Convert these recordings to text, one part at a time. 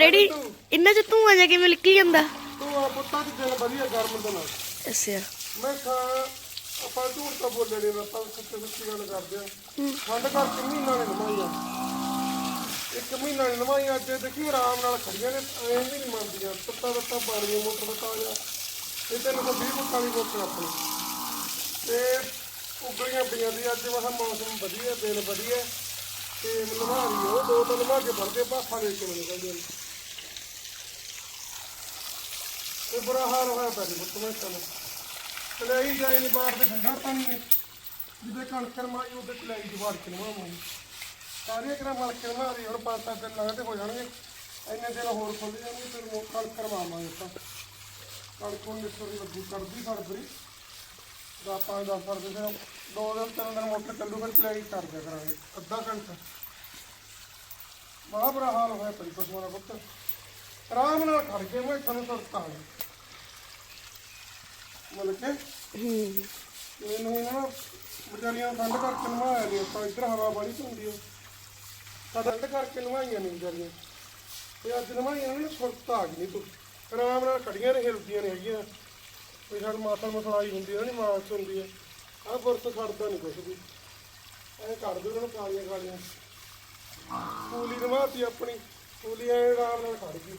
Daddy ਇੰਨਾ ਚ ਤੂੰ ਆ ਜਾ ਕਿਵੇਂ ਨਿਕਲੀ ਜਾਂਦਾ? ਤੂੰ ਆ ਪੁੱਤਾਂ ਦੀ ਦਿਨ ਵਧੀਆ ਗਰਮ ਦੇ ਨਾਲ ਅੱਛਾ। ਮੈਂ ਖਾ ਆਪਾਂ ਝੂਠ ਤਾਂ ਬੋਲੇ ਨਹੀਂ ਆਪਾਂ ਸੱਚੀ ਸੱਚੀ ਗੱਲ ਕਰਦੇ ਆ। ਠੰਡ ਕਰਕੇ ਮਹੀਨਾ ਨੇ ਨਮਾਈਆਂ ਇੱਕ ਮਹੀਨਾ ਨੇ ਨਮਾਈਆਂ ਅੱਜ ਦੇਖੀ ਆਰਾਮ ਨਾਲ ਖੜੀਆਂ ਨੇ ਐਂ ਵੀ ਨਹੀਂ ਮੰਨਦੀਆਂ। ਤੱਤਾ ਤੱਤਾ ਪਾਣੀ ਮੋਟਰ ਦਾ ਤਾਜ਼ਾ ਇਹ ਤਿੰਨ ਸੌ ਵੀਹ ਫੁੱਟ ਵਾਲੀ ਮੋਟਰ ਆਪਣੀ। ਤੇ ਉਗਲੀਆਂ ਪਈਆਂ ਦੀ ਅੱਜ ਵਾਹ ਮੌਸਮ ਵਧੀਆ ਦਿਨ ਵਧੀਆ। ਤੇ ਨਮਾ ਰਹੀ ਉਹ ਦੋ ਤਿੰਨ ਨਮਾ ਕੇ ਵਰਦੇ ਪਾਪਾ ਦੇ ਕੇ ਨੇ। ਇਹ ਬੁਰਾ ਹਾਲ ਹੋਇਆ ਪਿਆ ਜੀ ਪੁੱਤ ਮੈਂ ਚਲਾਈ ਜਾਈ ਨਹੀਂ ਬਾਹਰ ਦੇ ਠੰਡਾ ਪਾਣੀ ਨੇ ਜਿਹਦੇ ਕਣਕਰ ਮਾਈ ਉਹਦੇ ਚਲਾਈ ਦੀ ਬਾਹਰ ਕਿਨਵਾ ਮਾਈ ਸਾਰੀਆਂ ਕਿਨਾਂ ਮਲ ਮਾਰੀ ਹੁਣ ਪੰਜ ਸੱਤ ਦਿਨ ਲੱਗਦੇ ਹੋ ਜਾਣਗੇ। ਇੰਨੇ ਦਿਨ ਹੋਰ ਖੁੱਲ ਜਾਣਗੇ, ਫਿਰ ਮੋ ਕਣਕਰ ਮਾਵਾਂਗੇ ਆਪਾਂ। ਕਣਕ ਨੂੰ ਨਿਸਰ ਲੱਗੂ ਕਰਦੀ ਫਰਵਰੀ ਦਾ। ਪੰਜ, ਦਸ ਫਰਵਰੀ ਫਿਰ ਦੋ ਦਿਨ, ਤਿੰਨ ਦਿਨ ਮੋਟਰ ਚੱਲੂ, ਫਿਰ ਚਲਾਈ ਕਰ ਦਿਆ ਕਰਾਂਗੇ। ਅੱਧਾ ਘੰਟਾ। ਬੜਾ ਬੁਰਾ ਹਾਲ ਹੋਇਆ ਪਰੀ ਪਸ਼ੂਆਂ ਦਾ ਪੁੱਤ। ਆਰਾਮ ਨਾਲ ਖੜ ਕੇ ਮੈਂ ਤੁਹਾਨੂੰ ਸੁਰਤ ਆ ਗਈ ਮਤਲਬ ਕਿ? ਮੈਨੂੰ ਇਹਨਾਂ ਨਾ ਵਿਚਾਰੀਆਂ ਠੰਡ ਕਰਕੇ ਨਵਾਇਆ ਨਹੀਂ ਆਪਾਂ ਇੱਧਰ ਹਵਾ ਬੜੀ ਹੁੰਦੀ ਹੈ ਠੰਡ ਕਰਕੇ ਨਵਾਈਆਂ ਨਹੀਂ ਵਿਚਾਰੀਆਂ। ਤੇ ਅੱਜ ਨਵਾਈਆਂ ਨੇ, ਸੁਰਤ ਆ ਗਈ ਨਹੀਂ ਤੂੰ। ਆਰਾਮ ਨਾਲ ਖੜੀਆਂ ਨੇ, ਹਿਲਦੀਆਂ ਨੇ ਹੈਗੀਆਂ। ਕੋਈ ਸਾਡ ਮਾਸਲ ਮਸਲਾਈ ਹੁੰਦੀ ਆ ਨਹੀਂ ਮਾਸ ਹੁੰਦੀ ਆ। ਆਹ ਬੁਰਤ ਖੜਦਾ ਨਹੀਂ ਕੁਛ ਵੀ। ਐ ਕਰ ਦੋ ਉਹਨਾਂ ਨੂੰ ਕਾਲੀਆਂ ਕਾਲੀਆਂ ਕੂਲੀ ਨਵਾਤੀ ਆਪਣੀ। ਕੂਲੀ ਐ ਆਰਾਮ ਨਾਲ ਖੜ ਗਈ।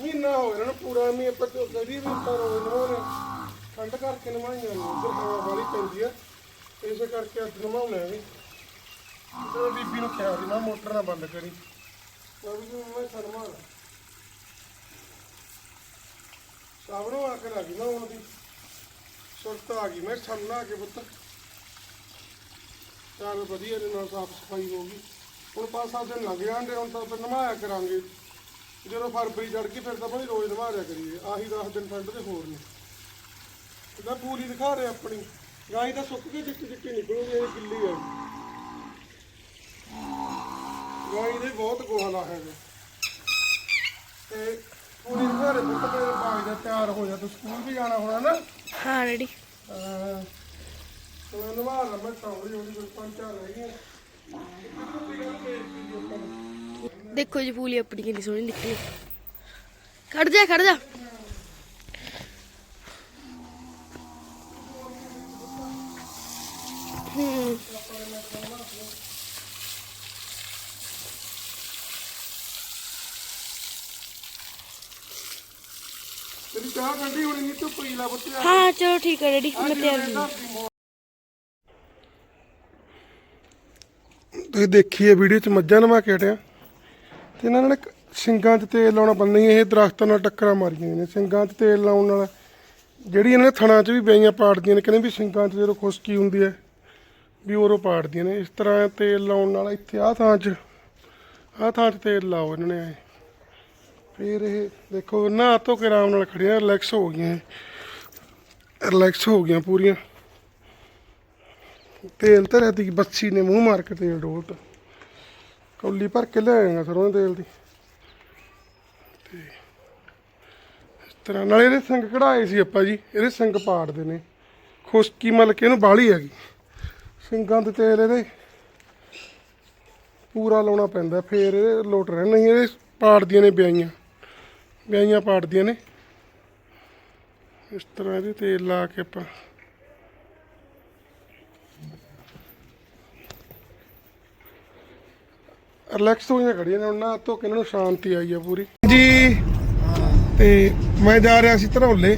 ਮਹੀਨਾ ਹੋ ਗਿਆ ਇਹਨਾਂ ਪੂਰਾ ਮੀਂਹ ਆਪਾਂ ਤੋਂ ਕਦੀ ਵੀ ਪਰ ਉਹਨਾਂ। ਨੇ ਠੰਡ ਕਰਕੇ ਨਵਾਈਆਂ ਨਹੀਂ ਇੱਧਰ ਹਵਾ ਵਾਲੀ ਪੈਂਦੀ ਆ। ਇਸੇ ਕਰਕੇ ਅੱਜ ਨਵਾਉਣਾ ਵੀ। ਤੇ ਬੀਬੀ ਨੂੰ ਕਿਹਾ ਸੀ ਨਾ ਮੋਟਰ ਨਾ ਬੰਦ ਕਰੀ। ਉਹ ਵੀ ਮੈਂ ਸ਼ਰਮਾ ਸਾਵਰੋਂ ਆ ਕੇ ਆ ਗਈ ਨਾ ਹੁਣ ਦੀ ਸੁਰਤ ਆ ਗਈ, ਮੈਂ ਛੰਨਾ ਕੇ ਪੁੱਤ। ਚੱਲ ਵਧੀਆ ਦੇ ਨਾਲ ਸਾਫ਼ ਸਫ਼ਾਈ ਹੋ ਗਈ। ਹੁਣ ਪਾਸਾ ਦਿਨ ਲੱਗ ਜਾਂਦੇ ਹੁਣ ਤਾਂ ਫਿਰ ਨਵਾਇਆ ਕਰਾਂਗੇ। ਜਦੋਂ ਫਰਵਰੀ ਚੜ ਗਈ ਫਿਰ ਤਾਂ ਬਣੀ ਰੋਜ਼ ਨਵਾ ਦਿਆ ਕਰੀਏ। ਆਹੀ 10 ਦਿਨ ਠੰਡ ਦੇ ਹੋਰ ਨੇ। ਇਹਦਾ ਪੂਰੀ ਦਿਖਾ ਰਿਹਾ ਆਪਣੀ। ਗਾਈ ਤਾਂ ਸੁੱਕ ਕੇ ਚਿੱਟੀ ਚਿੱਟੀ ਨਿਕਲੂਗੀ ਇਹ ਗਿੱਲੀ ਹੈ ਗਾਈ ਦੇ ਬਹੁਤ ਗੋਹਲਾ ਹੈਗਾ ਤੇ ਪੂਰੀ ਦਿਖਾ ਰਿਹਾ ਪੁੱਤ ਤੇਰੇ ਬਾਗ ਦਾ ਤਿਆਰ ਹੋ ਜਾ। ਤੂੰ ਸਕੂਲ ਵੀ ਜਾਣਾ ਹੋਣਾ ਨਾ? ਹਾਂ ਡੈਡੀ। ਅਹ ਤੇ ਨਵਾ ਲਾ ਮੈਂ ਸੌਂਗੀ ਉਹਦੀ ਕੋਈ ਪੰਜ ਚਾਰ ਰਹਿ ਗਈਆਂ। ਦੇਖੋ ਜੀ ਫੂਲੀ ਆਪਣੀ ਕਿੰਨੀ ਸੋਹਣੀ ਨਿਕਲੀ ਖੜ ਜਾ ਖੜ ਜਾ। ਹੂੰ ਤੇਰੀ ਚਾਹ ਠੰਡੀ ਹੋਣੀ ਨਹੀਂ ਤੂੰ ਪੀ ਲਾ ਪੁੱਤ। ਹਾਂ ਚਲੋ ਠੀਕ ਹੈ ਡੈਡੀ ਮੈਂ ਤਿਆਰ ਹਾਂ। ਤੁਸੀਂ ਦੇਖੀਏ ਵੀਡੀਓ ਚ ਮੱਝਾਂ ਨਵਾ ਕੇ ਹਟਿਆ। ਤੇ ਇਹਨਾਂ ਨੇ ਸਿੰਗਾਂ 'ਚ ਤੇਲ ਲਾਉਣਾ ਪੈਂਦਾ ਸੀ, ਇਹ ਦਰਖਤਾਂ ਨਾਲ ਟੱਕਰਾਂ ਮਾਰੀਆਂ ਨੇ ਸਿੰਗਾਂ 'ਚ ਤੇਲ ਲਾਉਣ ਨਾਲ ਜਿਹੜੀ ਇਹਨਾਂ ਨੇ ਥਣਾ 'ਚ ਵੀ ਬਈਆਂ ਪਾੜਦੀਆਂ ਨੇ ਕਹਿੰਦੇ ਵੀ ਸਿੰਗਾਂ 'ਚ ਜਦੋਂ ਖੁਸ਼ਕੀ ਹੁੰਦੀ ਹੈ ਵੀ ਉਰੋਂ ਪਾੜਦੀਆਂ ਨੇ ਇਸ ਤਰ੍ਹਾਂ ਤੇਲ ਲਾਉਣ ਨਾਲ ਇੱਥੇ ਆਹ ਥਾਂ 'ਚ ਆਹ ਥਾਂ 'ਚ ਤੇਲ ਲਾਓ ਇਹਨਾਂ ਨੇ ਆਏ। ਫਿਰ ਇਹ ਦੇਖੋ ਨਹਾ ਧੋ ਕੇ ਆਰਾਮ ਨਾਲ ਖੜੀਆਂ ਰਿਲੈਕਸ ਹੋ ਗਈਆਂ ਰਿਲੈਕਸ ਹੋ ਗਈਆਂ ਪੂਰੀਆਂ। ਤੇਲ ਧਰਿਆ ਤੀ ਬੱਸੀ ਨੇ ਮੂੰਹ ਮਾਰ ਕੇ ਤੇਲ ਡੋਲਤਾ। ਕੌਲੀ ਭਰ ਕੇ ਲਿਆਏਗਾ ਸਰੋਂ ਦੇ ਤੇਲ ਦੀ। ਤੇ ਇਸ ਤਰ੍ਹਾਂ ਨਾਲੇ ਇਹਦੇ ਸੰਗ ਕਢਾਏ ਸੀ ਆਪਾਂ ਜੀ, ਇਹਦੇ ਸੰਗ ਪਾੜਦੇ ਨੇ। ਖੁਸ਼ਕੀ ਮਲ ਕੇ ਇਹਨੂੰ ਬਾਹਲੀ ਹੈਗੀ। ਸਿੰਗਾਂ ਦੇ ਤੇਲ ਇਹਦੇ ਪੂਰਾ ਲਾਉਣਾ ਪੈਂਦਾ, ਫੇਰ ਇਹ ਲੋਟ ਰਹਿ ਨਹੀਂ, ਇਹ ਪਾੜਦੀਆਂ ਨੇ ਵਿਆਈਆਂ ਵਿਆਈਆਂ ਪਾੜਦੀਆਂ ਨੇ। ਇਸ ਤਰ੍ਹਾਂ ਇਹਦੇ ਤੇਲ ਲਾ ਕੇ ਆਪਾਂ ਰਿਲੈਕਸ ਹੋਈਆਂ ਖੜੀਆਂ ਨੇ ਉਹਨਾਂ ਤੋਂ ਕਿ ਇਹਨਾਂ ਨੂੰ ਸ਼ਾਂਤੀ ਆਈ ਆ ਪੂਰੀ। ਜੀ ਤੇ ਮੈਂ ਜਾ ਰਿਹਾ ਸੀ ਧਰੌਲੇ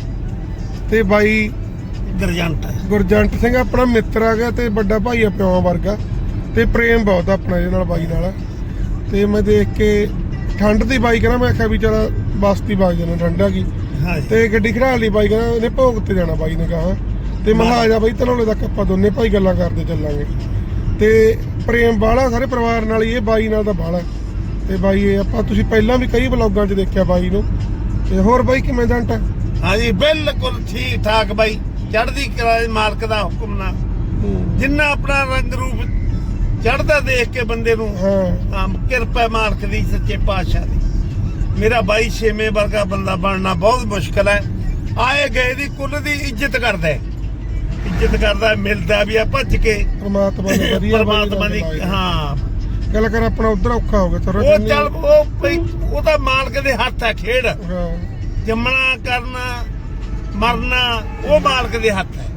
ਤੇ ਬਾਈ ਗਰਜੰਟ। ਗੁਰਜੰਟ ਸਿੰਘ ਆਪਣਾ ਮਿੱਤਰ ਆ ਗਿਆ ਤੇ ਵੱਡਾ ਭਾਈ ਆ ਪਿਓਾਂ ਵਰਗਾ ਤੇ ਪ੍ਰੇਮ ਬਹੁਤ ਆਪਣਾ ਇਹਦੇ ਨਾਲ ਬਾਈ ਨਾਲ। ਤੇ ਮੈਂ ਦੇਖ ਕੇ ਠੰਡ ਦੀ ਬਾਈ ਕਹਿੰਦਾ ਮੈਂ ਆਖਿਆ ਵੀ ਚਲ ਬਸਤੀ ਬਾਗ ਜਾਣਾ ਠੰਡਾ ਕੀ ਤੇ ਗੱਡੀ ਖੜਾ ਲਈ ਬਾਈ ਕਹਿੰਦਾ ਇਹਨੇ ਭੋਗ ਤੇ ਜਾਣਾ ਬਾਈ ਨੇ ਕਹਾ। ਤੇ ਮੈਂ ਕਿਹਾ ਆ ਜਾ ਬਾਈ ਧਨੌਲੇ ਤੱਕ ਆਪਾਂ ਦੋਨੇ ਭਾਈ ਗੱਲਾਂ ਕਰਦੇ ਚੱਲਾਂਗੇ। ਤੇ ਪ੍ਰੇਮ ਬਾਲਾ ਸਾਰੇ ਪਰਿਵਾਰ ਨਾਲ ਹੀ ਇਹ ਬਾਈ ਨਾਲ ਤਾਂ ਬਾਲਾ। ਤੇ ਬਾਈ ਇਹ ਆਪਾਂ ਤੁਸੀਂ ਪਹਿਲਾਂ ਵੀ ਕਈ ਵਲੌਗਾਂ 'ਚ ਦੇਖਿਆ ਬਾਈ ਨੂੰ। ਤੇ ਹੋਰ ਬਾਈ ਕਿਵੇਂ ਜੰਟ? ਹੈ ਹਾਂਜੀ ਬਿਲਕੁਲ ਠੀਕ ਠਾਕ ਬਾਈ। ਚੜ੍ਹਦੀ ਕਲਾ ਦੇ ਮਾਲਕ ਦਾ ਹੁਕਮ ਨਾਲ। ਜਿੰਨਾ ਆਪਣਾ ਰੰਗ ਰੂਪ ਚੜ੍ਹਦਾ ਦੇਖ ਕੇ ਬੰਦੇ ਨੂੰ ਹਾਂ। ਕਿਰਪਾ ਮਾਲਕ ਦੀ ਸੱਚੇ ਪਾਤਸ਼ਾਹ ਦੀ। ਮੇਰਾ ਬਾਈ ਛੇਵੇਂ ਵਰਗਾ ਬੰਦਾ ਬਣਨਾ ਬਹੁਤ ਮੁਸ਼ਕਲ ਹੈ। ਆਏ ਗਏ ਦੀ ਕੁੱਲ ਦੀ ਇੱਜ਼ਤ ਕਰਦਾ ਹੈ। ਇੱਜ਼ਤ ਕਰਦਾ ਮਿਲਦਾ ਵੀ ਆ ਭੱਜ ਕੇ। ਪ੍ਰਮਾਤਮਾ ਨੇ ਵਧੀਆ ਪਰਮਾਤਮਾ ਦੀ। ਹਾਂ। ਗੱਲ ਕਰ ਆਪਣਾ ਉਧਰ ਔਖਾ ਹੋ ਗਿਆ ਉਹ ਚੱਲ ਉਹ ਭਈ ਉਹਦਾ ਮਾਲਕ ਦੇ ਹੱਥ ਹੈ ਖੇਡ। ਹਾਂ। ਜੰਮਣਾ ਕਰਨਾ ਮਰਨਾ ਉਹ ਮਾਲਕ ਦੇ ਹੱਥ ਹੈ।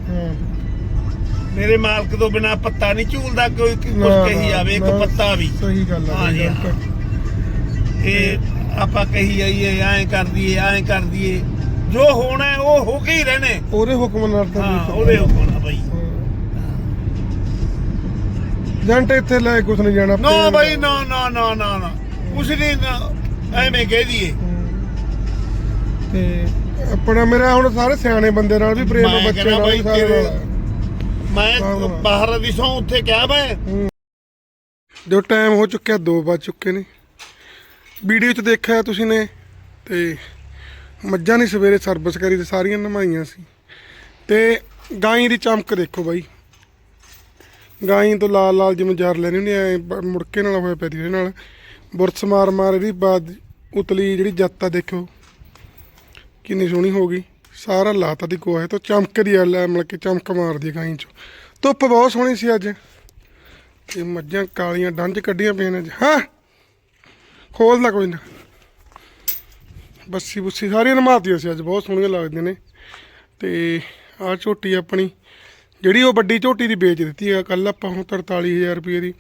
ਮੇਰੇ ਮਾਲਕ ਤੋਂ ਬਿਨਾ ਪੱਤਾ ਨਹੀਂ ਝੂਲਦਾ ਕੋਈ ਕੁਝ ਕਹੀ ਜਾਵੇ ਇੱਕ ਪੱਤਾ ਵੀ। ਸਹੀ ਗੱਲ ਆ ਹਾਂ। ਇਹ ਆਪਾਂ ਕਹੀ ਜਾਈਏ ਐਂ ਕਰ ਦਈਏ ਐਂ ਕਰ ਦਈਏ। ਜੋ ਹੋਣਾ ਹੈ, ਉਹ ਹੋ ਕੇ ਹੀ ਰਹਿਣੇ ਉਹਦੇ ਹੁਕਮ ਨਾਲ ਤਾਂ ਹਾਂ ਨਹੀਂ ਉਹਦੇ ਹੁਕਮ ਨਾਲ ਬਈ। ਜੰਟ ਇੱਥੇ ਲੈ ਕੁਛ ਨਹੀਂ ਜਾਣਾ ਨਾ ਬਈ ਨਾ ਨਾ ਨਾ ਨਾ ਨਾ। ਕੁਛ ਨਹੀਂ ਨਾ ਐਵੇਂ ਕਹਿ ਦਈਏ। ਤੇ ਆਪਣਾ ਮੇਰਾ ਹੁਣ ਸਾਰੇ ਸਿਆਣੇ ਬੰਦੇ ਨਾਲ ਵੀ ਪ੍ਰੇਮ ਮੈਂ ਬੱਚੇ ਕਹਿੰਦਾ ਨਾਲ ਵੀ ਬਾਈ ਸਾਰੇ ਤੇਰੇ- ਨਾਲ। ਆ। ਮੈਂ ਹਾਂ। ਬਾਹਰ ਦੀ ਸੌ ਉੱਥੇ ਕਿਹਾ ਮੈਂ। ਜੋ ਟਾਈਮ ਹੋ ਚੁੱਕਿਆ 2 ਵੱਜ ਚੁੱਕੇ ਨੇ। ਵੀਡੀਓ 'ਚ ਦੇਖਿਆ ਤੁਸੀਂ ਨੇ ਤੇ ਮੱਝਾਂ ਨੇ ਸਵੇਰੇ ਸਰਵਿਸ ਕਰੀ ਤੇ ਸਾਰੀਆਂ ਨਮਾਈਆਂ ਸੀ। ਤੇ ਗਾਈ ਦੀ ਚਮਕ ਦੇਖੋ ਬਾਈ। ਗਾਈ ਤੋਂ ਲਾਲ ਲਾਲ ਜਿਵੇਂ ਜਰ ਲੈਣੀ ਹੁੰਦੀ ਐ ਮੁੜਕੇ ਨਾਲ ਹੋਇਆ ਪਿਆ ਦੀ ਇਹਦੇ ਨਾਲ। ਬੁਰਸ ਮਾਰ ਮਾਰ ਇਹਦੀ ਬਾਦ ਉਤਲੀ ਜਿਹੜੀ ਜੱਤ ਆ ਦੇਖੋ। ਕਿੰਨੀ ਸੋਹਣੀ ਹੋ ਗਈ। ਸਾਰਾ ਲਾਤਾ ਦੀ ਗੋਹਾ ਤੋਂ ਚਮਕਦੀ ਆ, ਲੈ ਮਤਲਬ ਕਿ ਚਮਕ ਮਾਰਦੀ ਆ ਗਾਈ 'ਚ। ਧੁੱਪ ਬਹੁਤ ਸੋਹਣੀ ਸੀ ਅੱਜ। ਤੇ ਮੱਝਾਂ ਕਾਲੀਆਂ ਡੰਜ ਕੱਢੀਆਂ ਪਈਆਂ ਨੇ ਅੱਜ। ਹਾਂ? ਖੋਲਦਾ ਕੋਈ ਨਾ। ਬੱਸੀ ਬੁੱਸੀ ਸਾਰੀਆਂ ਨਮਾਤੀਆਂ ਸੀ, ਅੱਜ ਬਹੁਤ ਸੋਹਣੀਆਂ ਲੱਗਦੀਆਂ ਨੇ। ਤੇ ਆਹ ਝੋਟੀ ਆਪਣੀ, ਜਿਹੜੀ ਉਹ ਵੱਡੀ ਝੋਟੀ ਦੀ ਵੇਚ ਦਿੱਤੀ ਆ ਕੱਲ ਆਪਾਂ ਹੁਣ 43000 ਰੁਪਏ ਦੀ।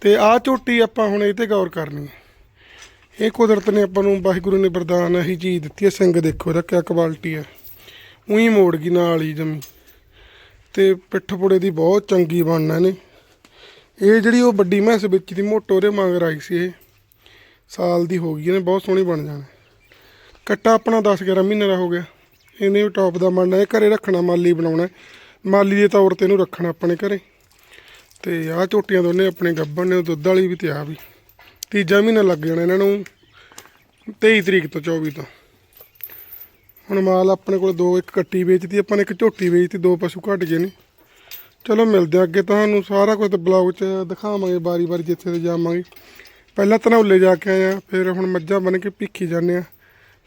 ਤੇ ਆਹ ਝੋਟੀ ਆਪਾਂ ਹੁਣ ਇਹ ਤੇ ਗੌਰ ਕਰਨੀ ਹੈ ਇਹ ਕੁਦਰਤ ਨੇ ਆਪਾਂ ਨੂੰ, ਵਾਹਿਗੁਰੂ ਨੇ ਵਰਦਾਨ ਇਹੀ ਚੀਜ਼ ਦਿੱਤੀ ਹੈ ਸਿੰਘ ਦੇਖੋ ਇਹਦਾ ਕਿਆ ਕੁਆਲਿਟੀ ਹੈ ਉਹੀ ਮੋੜ ਗਈ ਨਾਲ ਹੀ ਜਮੀ। ਤੇ ਪਿੱਠ ਪੁੜੇ ਦੀ ਬਹੁਤ ਚੰਗੀ ਬਣਨਾ ਨੇ ਇਹ ਜਿਹੜੀ ਉਹ ਵੱਡੀ ਮੈਸ ਵਿੱਚ ਦੀ, ਮੋਟੋ ਦੇ ਮਗਰ ਆਈ ਸੀ ਇਹ। ਸਾਲ ਦੀ ਹੋ ਗਈ ਨੇ ਬਹੁਤ ਸੋਹਣੀ ਬਣ ਜਾਣਾ। ਕੱਟਾ ਆਪਣਾ 10 11 ਮਹੀਨੇ ਦਾ ਹੋ ਗਿਆ। ਇਹਨੇ ਵੀ ਟੌਪ ਦਾ ਬਣਨਾ ਇਹ ਘਰੇ ਰੱਖਣਾ, ਮਾਲੀ ਬਣਾਉਣਾ ਮਾਲੀ ਦੇ ਤੌਰ ਤੇ ਇਹਨੂੰ ਰੱਖਣਾ ਆਪਣੇ ਘਰੇ। ਤੇ ਆਹ ਝੋਟੀਆਂ ਦੋਨੇ ਆਪਣੇ ਗੱਬਣ ਨੇ, ਦੁੱਧ ਵਾਲੀ ਵੀ ਤੇ ਆ ਵੀ। ਤੀਜਾ ਮਹੀਨਾ ਲੱਗ ਜਾਣਾ ਇਹਨਾਂ ਨੂੰ 23 ਤਰੀਕ ਤੋਂ 24 ਤੋਂ। ਹੁਣ ਮਾਲ ਆਪਣੇ ਕੋਲ ਦੋ, ਇੱਕ ਕੱਟੀ ਵੇਚਤੀ ਆਪਾਂ ਨੇ ਇੱਕ ਝੋਟੀ ਵੇਚਤੀ, ਦੋ ਪਸ਼ੂ ਘਟ ਗਏ ਨੇ। ਚਲੋ ਮਿਲਦੇ ਆ ਅੱਗੇ, ਤੁਹਾਨੂੰ ਸਾਰਾ ਕੁਝ ਬਲੌਗ 'ਚ ਦਿਖਾਵਾਂਗੇ ਬਾਰੀ-ਬਾਰੀ ਜਿੱਥੇ ਤੇ ਜਾਵਾਂਗੇ। ਪਹਿਲਾਂ ਧਨੌਲੇ ਜਾ ਕੇ ਆਏ ਆ ਫਿਰ ਹੁਣ ਮੱਝਾਂ ਬਣ ਕੇ ਭਿੱਖੀ ਜਾਂਦੇ ਆ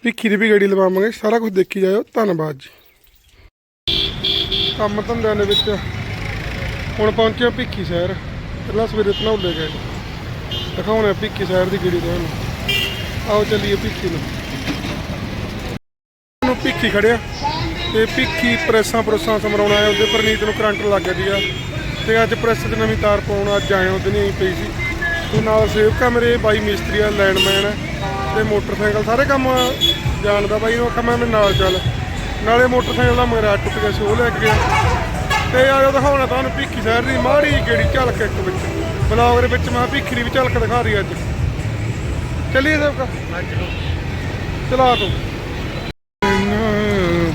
ਭਿੱਖੀ ਦੀ ਵੀ ਗੱਡੀ ਲਵਾਵਾਂਗੇ। ਸਾਰਾ ਕੁਝ ਦੇਖੀ ਜਾਇਓ। ਧੰਨਵਾਦ ਜੀ। ਕੰਮ ਧੰਦਿਆਂ ਦੇ ਵਿੱਚ ਹੁਣ ਪਹੁੰਚੇ ਭਿੱਖੀ ਸ਼ਹਿਰ। ਪਹਿਲਾਂ ਸਵੇਰੇ ਧਨੌਲੇ ਗਏ। ਦਿਖਾਉਣਾ ਭਿੱਖੀ ਸ਼ਹਿਰ ਦੀ ਗੱਡੀ ਤੁਹਾਨੂੰ। ਆਓ ਚੱਲੀਏ ਭਿੱਖੀ ਨੂੰ। ਨੂੰ ਭਿੱਖੀ ਖੜਿਆ। ਤੇ ਭਿੱਖੀ ਪ੍ਰੈਸਾਂ ਪ੍ਰੋਸਾਂ ਸਮਰਾਉਣਾ ਹੈ ਉਹਦੇ ਪਰਨੀਤ ਨੂੰ ਕਰੰਟ ਲੱਗ ਗਿਆ। ਸੀਗਾ ਤੇ ਅੱਜ ਪ੍ਰੈਸ 'ਚ ਨਵੀਂ ਤਾਰ ਪਾਉਣ ਅੱਜ ਆਏ ਉਹਦੇ ਨਹੀਂ ਪਈ ਸੀ। ਤੇ ਨਾਲ ਸੇਵਕਾ ਮੇਰੇ, ਬਾਈ ਮਿਸਤਰੀ ਆ, ਲੈਂਡਮੈਨ ਹੈ ਤੇ ਮੋਟਰਸਾਈਕਲ ਸਾਰੇ ਕੰਮ ਜਾਣਦਾ ਬਾਈ ਨੂੰ ਆਖਿਆ ਮੈਂ ਨਾਲ ਚੱਲ। ਨਾਲੇ ਮੋਟਰਸਾਈਕਲ ਦਾ ਮਗਰਾ ਟੁੱਟ ਗਿਆ ਸੀ ਉਹ ਲੈ ਕੇ ਗਿਆ। ਤੇ ਆਜੋ ਦਿਖਾਉਣਾ ਤੁਹਾਨੂੰ ਭਿੱਖੀ ਸ਼ਹਿਰ ਦੀ ਮਾੜੀ ਜਿਹੜੀ ਝਲਕ ਇੱਕ ਵਿੱਚ। ਬਲੌਗ ਦੇ ਵਿੱਚ ਮੈਂ ਭਿੱਖੀ ਦੀ ਵੀ ਝਲਕ ਦਿਖਾ ਰਹੀ ਅੱਜ। ਚੱਲੀਏ ਸੇਵਕਾ ਚਲਾ ਤੂੰ।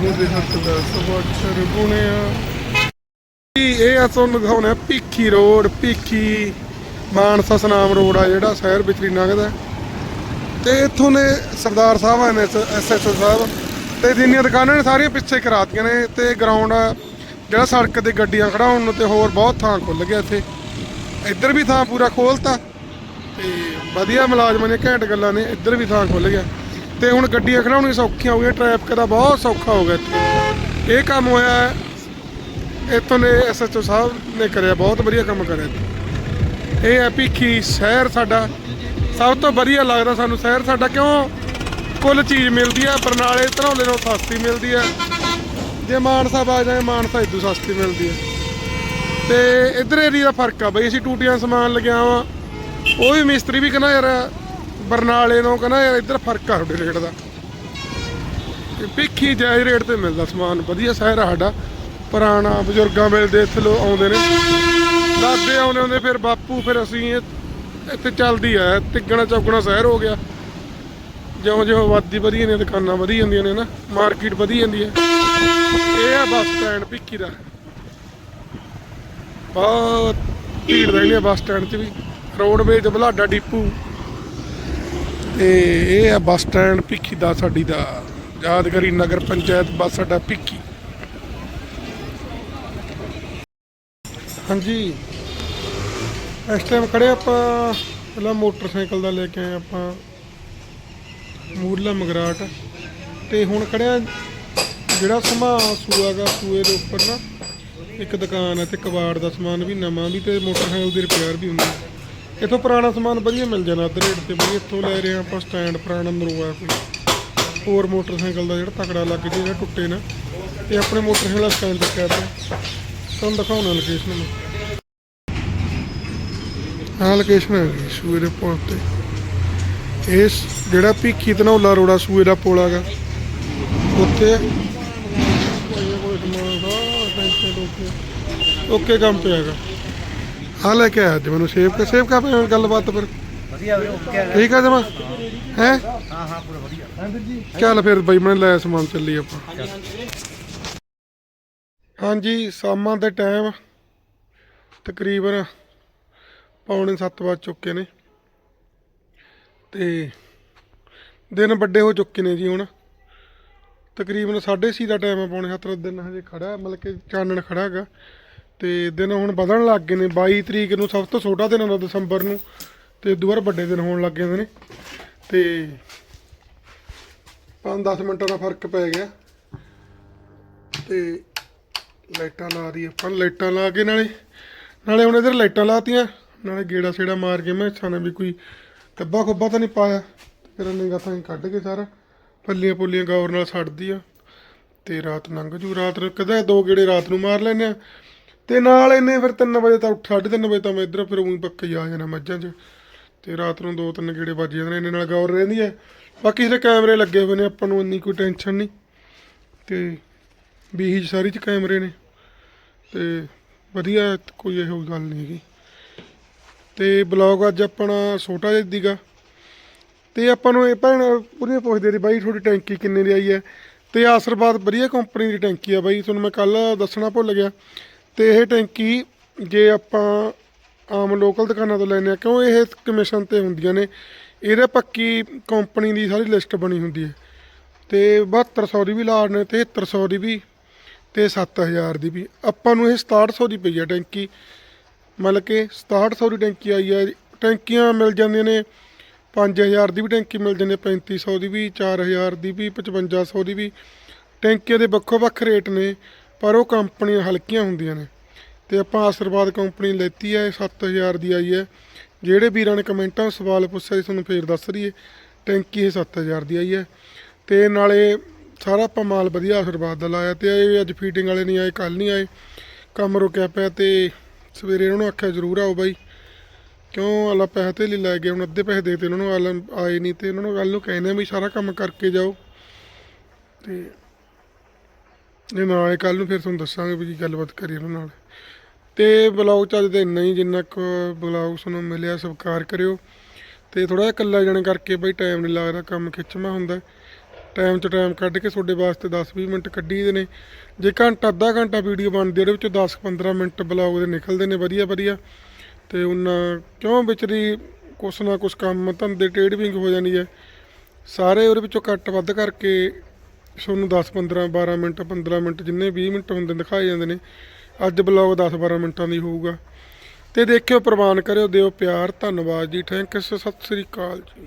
ਉਹਦੇ ਹੱਥ ਦਾ ਬੁਣਿਆ। ਇਹ ਆ ਤੁਹਾਨੂੰ ਦਿਖਾਉਣਾ ਭਿੱਖੀ ਰੋਡ ਭਿੱਖੀ ਮਾਨਸਾ ਸਨਾਮ ਰੋਡ ਆ ਜਿਹੜਾ ਸ਼ਹਿਰ ਵਿਚਰੀ ਲੰਘਦਾ। ਤੇ ਇੱਥੋਂ ਨੇ ਸਰਦਾਰ ਸਾਹਿਬ ਆ ਨੇ ਐਸਐਸਓ ਸਾਹਿਬ ਤੇ ਜਿੰਨੀਆਂ ਦੁਕਾਨਾਂ ਨੇ ਸਾਰੀਆਂ ਪਿੱਛੇ ਕਰਾਤੀਆਂ ਨੇ ਤੇ ਗਰਾਊਂਡ ਜਿਹੜਾ ਸੜਕ ਤੇ ਗੱਡੀਆਂ ਖੜਾਉਣ ਨੂੰ ਤੇ ਹੋਰ ਬਹੁਤ ਥਾਂ ਖੁੱਲ ਗਿਆ ਇੱਥੇ। ਇੱਧਰ ਵੀ ਥਾਂ ਪੂਰਾ ਖੋਲਤਾ ਤੇ ਵਧੀਆ ਮੁਲਾਜ਼ਮਾਂ ਨੇ ਘੈਂਟ ਗੱਲਾਂ ਨੇ ਇੱਧਰ ਵੀ ਥਾਂ ਖੁੱਲ ਗਿਆ। ਤੇ ਹੁਣ ਗੱਡੀਆਂ ਖੜਾਉਣੀਆਂ ਸੌਖੀਆਂ ਹੋ ਗਈਆਂ ਟ੍ਰੈਫਿਕ ਦਾ ਬਹੁਤ ਸੌਖਾ ਹੋ ਗਿਆ ਇੱਥੇ। ਇਹ ਕੰਮ ਹੋਇਆ ਹੈ, ਇੱਥੋਂ ਦੇ ਐਸਐਚਓ ਸਾਹਿਬ ਨੇ ਕਰਿਆ ਬਹੁਤ ਵਧੀਆ ਕੰਮ ਕਰਿਆ ਇਹ ਹੈ ਭੀਖੀ ਸ਼ਹਿਰ ਸਾਡਾ। ਸਭ ਤੋਂ ਵਧੀਆ ਲੱਗਦਾ ਸਾਨੂੰ ਸ਼ਹਿਰ ਸਾਡਾ, ਕਿਉਂ? ਕੁੱਲ ਚੀਜ਼ ਮਿਲਦੀ ਹੈ ਬਰਨਾਲੇ ਧਰੌਲੇ ਨਾਲੋਂ ਸਸਤੀ ਮਿਲਦੀ ਹੈ ਜੇ ਮਾਨਸਾ ਆ ਜਾਏ, ਮਾਨਸਾ ਇਦੋਂ ਸਸਤੀ ਮਿਲਦੀ ਹੈ ਤੇ ਇਧਰ ਏਰੀਆ ਦਾ ਫ਼ਰਕ ਆ ਬਈ, ਅਸੀਂ ਟੂਟੀਆਂ ਸਮਾਨ ਲਗਿਆ ਵਾ। ਉਹ ਵੀ ਮਿਸਤਰੀ ਵੀ ਕਹਿੰਦਾ ਯਾਰ, ਬਰਨਾਲੇ ਨੂੰ ਕਹਿੰਦਾ ਯਾਰ, ਇੱਧਰ ਫ਼ਰਕ ਆ ਤੁਹਾਡੇ ਰੇਟ ਦਾ। ਭਿੱਖੀ ਜਾਇਜ਼ ਰੇਟ ਤੇ ਮਿਲਦਾ ਸਮਾਨ, ਵਧੀਆ ਸ਼ਹਿਰ ਆ ਸਾਡਾ। ਪੁਰਾਣਾ ਬਜ਼ੁਰਗਾਂ ਮਿਲਦੇ, ਇੱਥੇ ਲੋ ਆਉਂਦੇ ਨੇ। ਦਾਦੇ ਆਉਂਦੇ ਹੁੰਦੇ, ਫਿਰ ਬਾਪੂ, ਫਿਰ ਅਸੀਂ ਇੱਥੇ ਚੱਲਦੀ ਆ, ਤਿੱਗਣਾ ਚੌਗਣਾ ਸ਼ਹਿਰ ਹੋ ਗਿਆ। ਜਿਉਂ ਜਿਉਂ ਆਬਾਦੀ ਵਧੀ ਜਾਂਦੀ ਦੁਕਾਨਾਂ ਵਧੀ ਜਾਂਦੀਆਂ ਨੇ ਨਾ, ਮਾਰਕੀਟ ਵਧੀ ਜਾਂਦੀ ਹੈ ਇਹ ਆ ਬੱਸ ਸਟੈਂਡ ਭਿੱਖੀ ਦਾ। ਬਹੁਤ ਭੀੜ ਰਹਿੰਦੀ ਹੈ ਬੱਸ ਸਟੈਂਡ 'ਚ ਵੀ। Roadways ਬਲਾਡਾ depot. ਤੇ ਇਹ ਆ ਬੱਸ ਸਟੈਂਡ ਭਿੱਖੀ ਦਾ, ਸਾਡੀ ਦਾ। ਯਾਦਗਾਰੀ ਨਗਰ ਪੰਚਾਇਤ ਬੱਸ ਅੱਡਾ ਭਿੱਕੀ ਹਾਂਜੀ। ਇਸ ਟਾਈਮ ਖੜੇ ਆਪਾਂ, ਪਹਿਲਾਂ ਮੋਟਰਸਾਈਕਲ ਦਾ ਲੈ ਕੇ ਆਏ ਆਪਾਂ, ਮੂਰਲਾ ਮਗਰਾਟ। ਤੇ ਹੁਣ ਖੜਿਆ ਜਿਹੜਾ ਸਮਾ ਸੂਆਗਾ ਸੂਏ ਦੇ ਉੱਪਰ ਨਾ, ਇੱਕ ਦੁਕਾਨ ਹੈ ਤੇ ਕਬਾੜ ਦਾ ਸਮਾਨ ਵੀ ਨਵਾਂ ਵੀ ਤੇ ਮੋਟਰਸਾਈਕਲ ਦੀ ਰਿਪੇਅਰ ਵੀ ਹੁੰਦੀ ਇੱਥੋਂ ਪੁਰਾਣਾ ਸਮਾਨ ਵਧੀਆ ਮਿਲ ਜਾਣਾ ਅੱਧ ਰੇਟ ਤੇ ਵੀ ਇੱਥੋਂ ਲੈ ਰਹੇ ਹਾਂ ਆਪਾਂ ਸਟੈਂਡ ਪੁਰਾਣਾ ਨਰੂਆ ਕੋਈ। ਹੋਰ ਮੋਟਰਸਾਈਕਲ ਦਾ ਜਿਹੜਾ ਤਕੜਾ ਲੱਗ ਜੇ, ਜਿਹੜਾ ਟੁੱਟੇ ਨਾ ਤੇ ਆਪਣੇ ਮੋਟਰਸਾਈਕਲ ਦਾ ਸਟੈਂਡ ਰੱਖਿਆ ਆਪਾਂ ਤੁਹਾਨੂੰ ਦਿਖਾਉਣਾ ਲੋਕੇਸ਼ਨ ਨੂੰ ਆਹ ਲੋਕੇਸ਼ਨ ਹੈ ਜੀ ਸੂਏ ਦੇ ਪੁਲ ਤੇ। ਇਹ ਸ- ਜਿਹੜਾ ਭੀਖੀ ਧਨੌਲਾ ਰੋੜਾ ਸੂਏ ਦਾ ਪੁਲ ਹੈਗਾ ਉੱਥੇ ਓਕੇ ਕੰਮ ਤੇ ਹੈਗਾ। ਆ ਲੈ ਕੇ ਆਇਆ ਅੱਜ ਮੈਨੂੰ ਸੇਵ ਕੇ ਸੇਵ ਕਾ ਪੇ ਗੱਲਬਾਤ ਫਿਰ। ਵਧੀਆ ਓਕੇ ਠੀਕ ਆ ਜਮਾ? ਹੈ? ਹਾਂ ਹਾਂ ਪੂਰਾ ਵਧੀਆ। ਚੱਲ ਫਿਰ ਬਈ ਮੈਂ ਲੈ ਸਮਾਨ ਚੱਲੀ ਆਪਾਂ। ਹਾਂਜੀ ਸ਼ਾਮਾਂ ਦੇ ਟਾਈਮ ਤਕਰੀਬਨ ਪੌਣੇ 7 ਵਜ ਚੁੱਕੇ ਨੇ। ਤੇ ਦਿਨ ਵੱਡੇ ਹੋ ਚੁੱਕੇ ਨੇ ਜੀ ਹੁਣ। ਤਕਰੀਬਨ 6:30 ਦਾ ਟਾਈਮ ਹੈ ਪੌਣੇ 7 ਦਾ, ਦਿਨ ਹਜੇ ਖੜਾ, ਮਤਲਬ ਕਿ ਚਾਨਣ ਖੜਾ ਹੈਗਾ। ਤੇ ਦਿਨ ਹੁਣ ਵਧਣ ਲੱਗ ਗਏ ਨੇ। 22 ਤਰੀਕ ਨੂੰ ਸਭ ਤੋਂ ਛੋਟਾ ਦਿਨ ਹੁੰਦਾ ਦਸੰਬਰ ਨੂੰ, ਤੇ ਦੁਬਾਰਾ ਵੱਡੇ ਦਿਨ ਹੋਣ ਲੱਗ ਗਏ ਨੇ। ਤੇ 5-10 ਮਿੰਟਾਂ ਦਾ ਫ਼ਰਕ ਪੈ ਗਿਆ। ਤੇ ਲਾਈਟਾਂ ਲਾ ਦੀ ਆਪਾਂ, ਲਾਈਟਾਂ ਲਾ ਕੇ ਨਾਲੇ ਨਾਲੇ ਹੁਣ ਇਧਰ ਲਾਈਟਾਂ ਲਾਤੀਆਂ ਨਾਲੇ ਗੇੜਾ ਸੇੜਾ ਮਾਰ ਕੇ ਮੈਂ ਨੇ ਵੀ ਕੋਈ ਕੱਬਾ ਖੁੱਬਾ ਤਾਂ ਨਹੀਂ ਪਾਇਆ। ਫਿਰ ਉਹਨੇ ਗਾਥਾਂ ਹੀ ਕੱਢ ਕੇ ਸਾਰਾ। ਪੱਲੀਆਂ ਪੁੱਲੀਆਂ ਗੌਰ ਨਾਲ ਛੱਡਦੀ ਆ। ਤੇ ਰਾਤ ਲੰਘ ਜੂ। ਰਾਤ ਨੂੰ ਕਦੇ ਦੋ ਗੇੜੇ ਰਾਤ ਨੂੰ ਮਾਰ ਲੈਨੇ ਆ। ਤੇ ਨਾਲ ਇਹਨੇ ਫਿਰ 3 ਵਜੇ ਤਾਂ ਉੱਠ 3:30 ਵਜੇ ਤਾਂ ਮੈਂ ਇੱਧਰ ਫਿਰ ਉਹੀ ਪੱਕੇ ਆ ਜਾਣਾ ਮੱਝਾਂ 'ਚ। ਤੇ ਰਾਤ ਨੂੰ ਦੋ ਤਿੰਨ ਗੇੜੇ ਵੱਜ ਜਾਂਦੇ ਨੇ। ਇਹਨੇ ਨਾਲ ਗੌਰ ਰਹਿੰਦੀ ਹੈ ਬਾਕੀ ਜਿਹੜੇ ਕੈਮਰੇ ਲੱਗੇ ਹੋਏ ਨੇ, ਆਪਾਂ ਨੂੰ ਇੰਨੀ ਕੋਈ ਟੈਨਸ਼ਨ ਨਹੀਂ। ਤੇ ਵੀ 'ਚ ਸਾਰੀ ਚ ਕੈਮਰੇ ਨੇ। ਤੇ ਵਧੀਆ ਕੋਈ ਇਹੋ ਗੱਲ ਨਹੀਂ ਹੈਗੀ। ਤੇ ਬਲੌਗ ਅੱਜ ਆਪਣਾ ਛੋਟਾ ਜਿਹਾ ਦੀਗਾ। ਤੇ ਆਪਾਂ ਨੂੰ ਇਹ ਭੈਣ ਪੂਰੀ ਪੁੱਛਦੇ ਰਹੀ ਬਾਈ ਤੁਹਾਡੀ ਟੈਂਕੀ ਕਿੰਨੇ ਦੀ ਆਈ ਹੈ? ਤੇ ਆਸ਼ੀਰਵਾਦ ਵਧੀਆ ਕੰਪਨੀ ਦੀ ਟੈਂਕੀ ਆ ਬਾਈ, ਤੁਹਾਨੂੰ ਮੈਂ ਕੱਲ ਦੱਸਣਾ ਭੁੱਲ ਗਿਆ। ਤੇ ਇਹ ਟੈਂਕੀ ਜੇ ਆਪਾਂ ਆਮ ਲੋਕਲ ਦੁਕਾਨਾਂ ਤੋਂ ਲੈਨੇ ਆ, ਕਿਉਂ ਇਹ ਕਮਿਸ਼ਨ ਤੇ ਹੁੰਦੀਆਂ ਨੇ? ਇਹਦੇ ਪੱਕੀ ਕੰਪਨੀ ਦੀ ਸਾਰੀ ਲਿਸਟ ਬਣੀ ਹੁੰਦੀ ਹੈ। ਤੇ 7200 ਦੀ ਵੀ ਲਾੜ ਨੇ 7300 ਦੀ ਵੀ, ਤੇ 7000 ਦੀ ਵੀ। ਆਪਾਂ ਨੂੰ ਇਹ 6700 ਦੀ ਪਈ ਆ ਟੈਂਕੀ। ਮਤਲਬ ਕਿ 6700 ਦੀ ਟੈਂਕੀ ਆਈ ਹੈ। ਟੈਂਕੀਆਂ ਮਿਲ ਜਾਂਦੀਆਂ ਨੇ 5000 ਦੀ ਵੀ ਟੈਂਕੀ ਮਿਲ ਜਾਂਦੀ ਹੈ 3500 ਦੀ ਵੀ 4000 ਦੀ ਵੀ 5500 ਦੀ ਵੀ। ਟੈਂਕੀਆਂ ਦੇ ਵੱਖੋ ਵੱਖ ਰੇਟ ਨੇ, ਪਰ ਉਹ ਕੰਪਨੀਆਂ ਹਲਕੀਆਂ ਹੁੰਦੀਆਂ ਨੇ। ਤੇ ਆਪਾਂ ਆਸ਼ੀਰਵਾਦ ਕੰਪਨੀ ਲੈਤੀ ਹੈ 7000 ਦੀ ਆਈ ਹੈ। ਜਿਹੜੇ ਵੀਰਾਂ ਨੇ ਕਮੈਂਟਾਂ ਸਵਾਲ ਪੁੱਛਿਆ ਸੀ, ਤੁਹਾਨੂੰ ਫੇਰ ਦੱਸ ਰਹੀਏ ਟੈਂਕੀ ਇਹ 7000 ਦੀ ਆਈ ਹੈ। ਤੇ ਨਾਲੇ ਸਾਰਾ ਆਪਾਂ ਮਾਲ ਵਧੀਆ ਆਸ਼ੀਰਵਾਦ ਦਾ ਲਾਇਆ ਤੇ ਇਹ ਅੱਜ ਫੀਟਿੰਗ ਵਾਲੇ ਨਹੀਂ ਆਏ ਕੱਲ ਨਹੀਂ ਆਏ। ਕੰਮ ਰੁਕਿਆ ਪਿਆ ਤੇ ਸਵੇਰੇ ਉਹਨਾਂ ਨੂੰ ਆਖਿਆ, ਜ਼ਰੂਰ ਆਓ ਬਾਈ। ਕਿਉਂ? ਆਲਾ ਪੈਸੇ ਤੇ ਲੈ ਗਏ, ਹੁਣ ਅੱਧੇ ਪੈਸੇ ਦੇ ਤੇ ਉਹਨਾਂ ਨੂੰ ਆਲਾ ਆਏ ਨਹੀਂ ਤੇ ਉਹਨਾਂ ਨੂੰ ਗੱਲ ਨੂੰ ਕਹਿੰਦੇ ਆ ਵੀ ਸਾਰਾ ਕੰਮ ਕਰਕੇ ਜਾਓ। ਤੇ ਜੇ ਨਾ ਆਏ ਕੱਲ ਨੂੰ ਫਿਰ ਤੁਹਾਨੂੰ ਦੱਸਾਂਗੇ ਵੀ ਕੀ ਗੱਲਬਾਤ ਕਰੀ ਉਹਨਾਂ ਨਾਲ। ਤੇ ਬਲੌਗ ਚ ਅੱਜ ਤੇ ਇੰਨਾ ਹੀ, ਜਿੰਨਾ ਕੁ ਬਲੌਗ ਤੁਹਾਨੂੰ ਮਿਲਿਆ ਸਬਸਕ੍ਰਾਈਬ ਕਰਿਓ। ਤੇ ਥੋੜਾ ਜਿਹਾ ਇਕੱਲਾ ਜਾਣ ਕਰਕੇ ਬਈ ਟਾਈਮ ਨਹੀਂ ਲੱਗਦਾ, ਕੰਮ ਖਿੱਚਮਾ ਹੁੰਦਾ। ਟਾਈਮ ਚ ਟਾਈਮ ਕੱਢ ਕੇ ਤੁਹਾਡੇ ਵਾਸਤੇ 10-20 ਮਿੰਟ ਕੱਢੀ ਦੇ ਨੇ। ਜੇ ਘੰਟਾ, ਅੱਧਾ ਘੰਟਾ ਵੀਡੀਓ ਬਣਦੀ ਉਹਦੇ ਵਿੱਚੋਂ 10-15 ਮਿੰਟ ਬਲੌਗ ਦੇ ਨਿਕਲਦੇ ਨੇ ਵਧੀਆ ਵਧੀਆ। ਤੇ ਉਹਨਾਂ ਕਿਉਂ ਵਿਚਰੀ ਕੁਛ ਨਾ ਕੁਛ ਕੰਮ ਧੰਦੇ ਟੇਡਵਿੰਗ ਹੋ ਜਾਂਦੀ ਹੈ। ਸਾਰੇ ਉਹਦੇ ਵਿੱਚੋਂ ਕੱਟ ਵੱਧ ਕਰਕੇ ਤੁਹਾਨੂੰ 10 15 12 ਮਿੰਟ 15 ਮਿੰਟ, ਜਿੰਨੇ 20 ਮਿੰਟ ਹੁੰਦੇ ਦਿਖਾਏ ਜਾਂਦੇ ਨੇ। ਅੱਜ ਬਲੌਗ 10 12 ਮਿੰਟਾਂ ਦੀ ਹੋਊਗਾ। ਤੇ ਦੇਖਿਓ ਪ੍ਰਵਾਨ ਕਰਿਓ, ਦਿਓ ਪਿਆਰ, ਧੰਨਵਾਦ ਜੀ। ਥੈਂਕ ਯੂ ਸਤਿ ਸ੍ਰੀ ਅਕਾਲ ਜੀ।